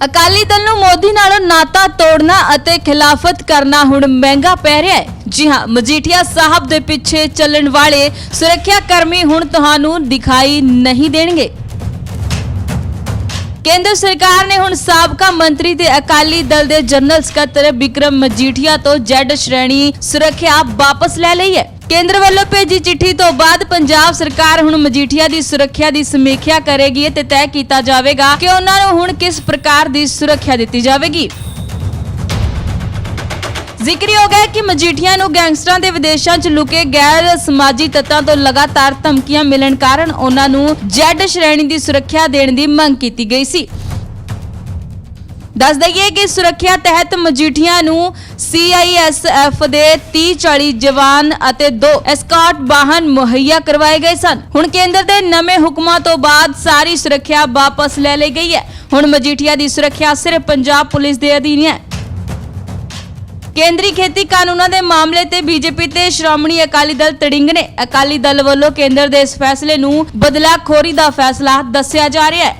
ਅਕਾਲੀ ਦਲ ਨੂੰ ਮੋਦੀ ਨਾਲ ਨਾਤਾ ਤੋੜਨਾ ਅਤੇ ਖਿਲਾਫਤ ਕਰਨਾ ਹੁਣ ਮਹਿੰਗਾ ਪੈ ਰਿਹਾ ਹੈ। ਜੀ ਹਾਂ, ਮਜੀਠੀਆ ਸਾਹਿਬ ਦੇ ਪਿੱਛੇ ਚੱਲਣ ਵਾਲੇ ਸੁਰੱਖਿਆ ਕਰਮੀ ਹੁਣ ਤੁਹਾਨੂੰ ਦਿਖਾਈ ਨਹੀਂ ਦੇਣਗੇ। ਕੇਂਦਰ ਸਰਕਾਰ ਨੇ ਹੁਣ ਸਾਬਕਾ ਮੰਤਰੀ ਤੇ ਅਕਾਲੀ ਦਲ ਦੇ ਜਨਰਲ ਸਕੱਤਰ ਬਿਕਰਮ ਮਜੀਠੀਆ ਤੋਂ ਜੈਡ ਸ਼੍ਰੇਣੀ ਸੁਰੱਖਿਆ ਵਾਪਸ ਲੈ ਲਈ ਹੈ। ਕੇਂਦਰ ਵੱਲੋਂ ਭੇਜੀ ਚਿੱਠੀ ਤੋਂ ਬਾਅਦ ਪੰਜਾਬ ਸਰਕਾਰ ਹੁਣ ਮਜੀਠੀਆ ਦੀ ਸੁਰੱਖਿਆ ਦੀ ਸਮੀਖਿਆ ਕਰੇਗੀ ਤੇ ਤੈਅ ਕੀਤਾ ਜਾਵੇਗਾ ਕਿ ਉਹਨਾਂ ਨੂੰ ਹੁਣ ਕਿਸ ਪ੍ਰਕਾਰ ਦੀ ਸੁਰੱਖਿਆ ਦਿੱਤੀ ਜਾਵੇਗੀ। ਜ਼ਿਕਰਯੋਗ ਹੈ ਕਿ ਮਜੀਠੀਆ ਨੂੰ ਗੈਂਗਸਟਰਾਂ ਦੇ ਵਿਦੇਸ਼ਾਂ 'ਚ ਲੁਕੇ ਗੈਰ ਸਮਾਜੀ ਤੱਤਾਂ ਤੋਂ ਲਗਾਤਾਰ ਧਮਕੀਆਂ ਮਿਲਣ ਕਾਰਨ ਉਹਨਾਂ ਨੂੰ ਜੈਡ ਸ਼੍ਰੇਣੀ ਦੀ ਸੁਰੱਖਿਆ ਦੇਣ ਦੀ ਮੰਗ ਕੀਤੀ ਗਈ ਸੀ। ਦੱਸ ਦਈਏ ਕਿ ਸੁਰੱਖਿਆ ਤਹਿਤ ਮਜੀਠੀਆ ਨੂੰ ਸੀਆਈਐਸਐਫ ਦੇ 30-40 ਜਵਾਨ ਅਤੇ ਦੋ ਐਸਕਾਟ ਵਾਹਨ ਮੁਹੱਈਆ ਕਰਵਾਏ ਗਏ ਸਨ। ਹੁਣ ਕੇਂਦਰ ਦੇ ਨਵੇਂ ਹੁਕਮਾਂ ਤੋਂ ਬਾਅਦ ਸਾਰੀ ਸੁਰੱਖਿਆ ਵਾਪਸ ਲੈ ਲਈ ਗਈ ਹੈ। ਹੁਣ ਮਜੀਠੀਆ ਦੀ ਸੁਰੱਖਿਆ ਸਿਰਫ ਪੰਜਾਬ ਪੁਲਿਸ ਦੇ ਅਧੀਨ ਹੈ। ਕੇਂਦਰੀ ਖੇਤੀ ਕਾਨੂੰਨਾਂ ਦੇ ਮਾਮਲੇ ਤੇ ਬੀਜੇਪੀ ਤੇ ਸ਼੍ਰੋਮਣੀ ਅਕਾਲੀ ਦਲ ਤੜਿੰਗ ਨੇ। ਅਕਾਲੀ ਦਲ ਵੱਲੋਂ ਕੇਂਦਰ ਦੇ ਇਸ ਫੈਸਲੇ ਨੂੰ ਬਦਲਾਖੋਰੀ ਦਾ ਫੈਸਲਾ ਦੱਸਿਆ ਜਾ ਰਿਹਾ ਹੈ।